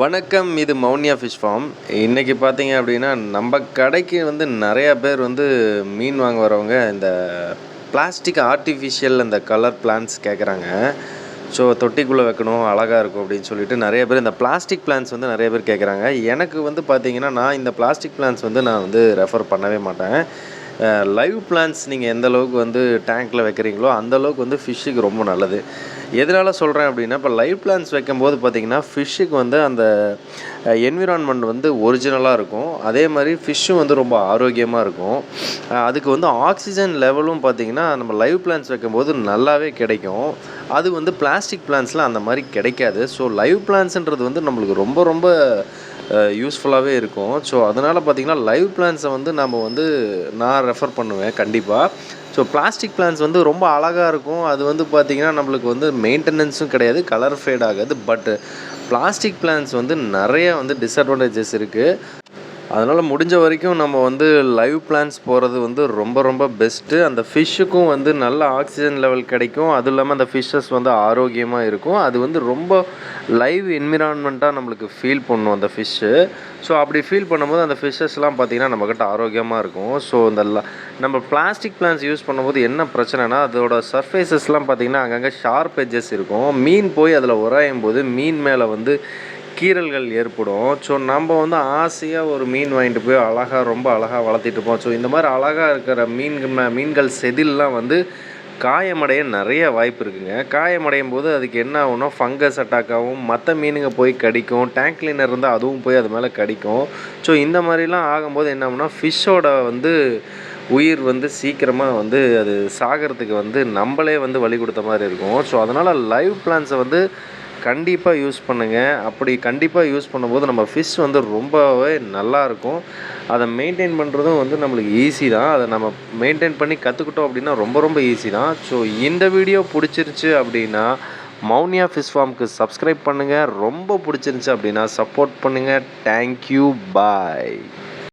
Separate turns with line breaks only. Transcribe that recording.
வணக்கம் இது Mouniya fish form இன்றைக்கி பார்த்தீங்க அப்படின்னா நம்ம கடைக்கு வந்து நிறையா பேர் வந்து மீன் வாங்க வரவங்க இந்த பிளாஸ்டிக் ஆர்டிஃபிஷியல் அந்த கலர் பிளான்ஸ் கேட்குறாங்க ஸோ தொட்டிக்குள்ளே வைக்கணும் அழகாக இருக்கும் அப்படின்னு சொல்லிட்டு நிறைய பேர் இந்த பிளாஸ்டிக் பிளான்ஸ் வந்து நிறைய பேர் கேட்குறாங்க எனக்கு வந்து பார்த்திங்கன்னா நான் இந்த பிளாஸ்டிக் பிளான்ஸ் வந்து நான் வந்து ரெஃபர் பண்ணவே மாட்டேன். லைவ் பிளான்ஸ் நீங்கள் எந்த அளவுக்கு வந்து டேங்க்கில் வைக்கிறீங்களோ அந்த அளவுக்கு வந்து ஃபிஷ்ஷுக்கு ரொம்ப நல்லது. எதனால் சொல்கிறேன் அப்படின்னா இப்போ லைவ் பிளான்ஸ் வைக்கும்போது பார்த்தீங்கன்னா ஃபிஷ்ஷுக்கு வந்து அந்த என்விரான்மெண்ட் வந்து ஒரிஜினலாக இருக்கும். அதே மாதிரி ஃபிஷ்ஷும் வந்து ரொம்ப ஆரோக்கியமாக இருக்கும். அதுக்கு வந்து ஆக்சிஜன் லெவலும் பார்த்தீங்கன்னா நம்ம லைவ் பிளான்ஸ் வைக்கும்போது நல்லாவே கிடைக்கும். அது வந்து பிளாஸ்டிக் பிளான்ஸில் அந்த மாதிரி கிடைக்காது. ஸோ லைவ் பிளான்ஸுன்றது வந்து நம்மளுக்கு ரொம்ப ரொம்ப யூஸ்ஃபுல்லாகவே இருக்கும். ஸோ அதனால் பார்த்திங்கன்னா லைவ் பிளான்ஸை வந்து நம்ம வந்து நான் ரெஃபர் பண்ணுவேன் கண்டிப்பாக ஸோ பிளாஸ்டிக் பிளான்ஸ் வந்து ரொம்ப அழகாக இருக்கும். அது வந்து பார்த்திங்கன்னா நம்மளுக்கு வந்து மெயின்டெனன்ஸும் கிடையாது கலர் ஃபேட் ஆகாது. பட் பிளாஸ்டிக் பிளான்ஸ் வந்து நிறைய வந்து டிஸ்அட்வான்டேஜஸ் இருக்குது அதனால் முடிஞ்ச வரைக்கும் நம்ம வந்து லைவ் பிளான்ஸ் போகிறது வந்து ரொம்ப ரொம்ப பெஸ்ட்டு அந்த ஃபிஷ்ஷுக்கும் வந்து நல்ல ஆக்சிஜன் லெவல் கிடைக்கும். அதுவும் இல்லாமல் அந்த ஃபிஷ்ஷஸ் வந்து ஆரோக்கியமாக இருக்கும். அது வந்து ரொம்ப லைவ் என்விரான்மெண்ட்டாக நம்மளுக்கு ஃபீல் பண்ணும் அந்த ஃபிஷ்ஷு ஸோ அப்படி ஃபீல் பண்ணும்போது அந்த ஃபிஷ்ஷஸ்லாம் பார்த்திங்கன்னா நம்மக்கிட்ட ஆரோக்கியமாக இருக்கும். ஸோ இந்த நம்ம பிளாஸ்டிக் பிளான்ஸ் யூஸ் பண்ணும்போது என்ன பிரச்சனைனா அதோட சர்ஃபேசஸ்லாம் பார்த்திங்கன்னா அங்கங்கே ஷார்ப் எட்ஜஸ் இருக்கும். மீன் போய் அதில் உராயும் போது மீன் மேலே வந்து கீறல்கள் ஏற்படும். ஸோ நம்ம வந்து ஆசையாக ஒரு மீன் வாங்கிட்டு போய் அழகாக ரொம்ப அழகாக வளர்த்திட்டு இருப்போம். ஸோ இந்த மாதிரி அழகாக இருக்கிற மீன்கள் மீன்கள் செதில்லாம் வந்து காயமடைய நிறைய வாய்ப்பு இருக்குங்க. காயமடையும் போது அதுக்கு என்ன ஆகும்னா ஃபங்கஸ் அட்டாக் ஆகும். மற்ற மீனுங்க போய் கடிக்கும். டேங்க் கிளீனர் இருந்தால் அதுவும் போய் அது மேலே கடிக்கும். ஸோ இந்த மாதிரிலாம் ஆகும்போது என்ன ஆகும்னா ஃபிஷ்ஷோட வந்து உயிர் வந்து சீக்கிரமாக வந்து அது சாகிறதுக்கு வந்து நம்மளே வந்து வழி கொடுத்த மாதிரி இருக்கும். ஸோ அதனால் லைவ் பிளான்ஸை வந்து கண்டிப்பாக யூஸ் பண்ணுங்கள் அப்படி கண்டிப்பாக யூஸ் பண்ணும்போது நம்ம ஃபிஷ் வந்து ரொம்பவே நல்லாயிருக்கும். அதை மெயின்டைன் பண்ணுறதும் வந்து நம்மளுக்கு ஈஸி தான். அதை நம்ம மெயின்டைன் பண்ணி கற்றுக்கிட்டோம் அப்படின்னா ரொம்ப ரொம்ப ஈஸி தான். ஸோ இந்த வீடியோ பிடிச்சிருச்சு அப்படின்னா மௌனியா ஃபிஷ் ஃபார்முக்கு சப்ஸ்கிரைப் பண்ணுங்கள் ரொம்ப பிடிச்சிருந்துச்சு அப்படின்னா சப்போர்ட் பண்ணுங்கள் தேங்க்யூ பாய்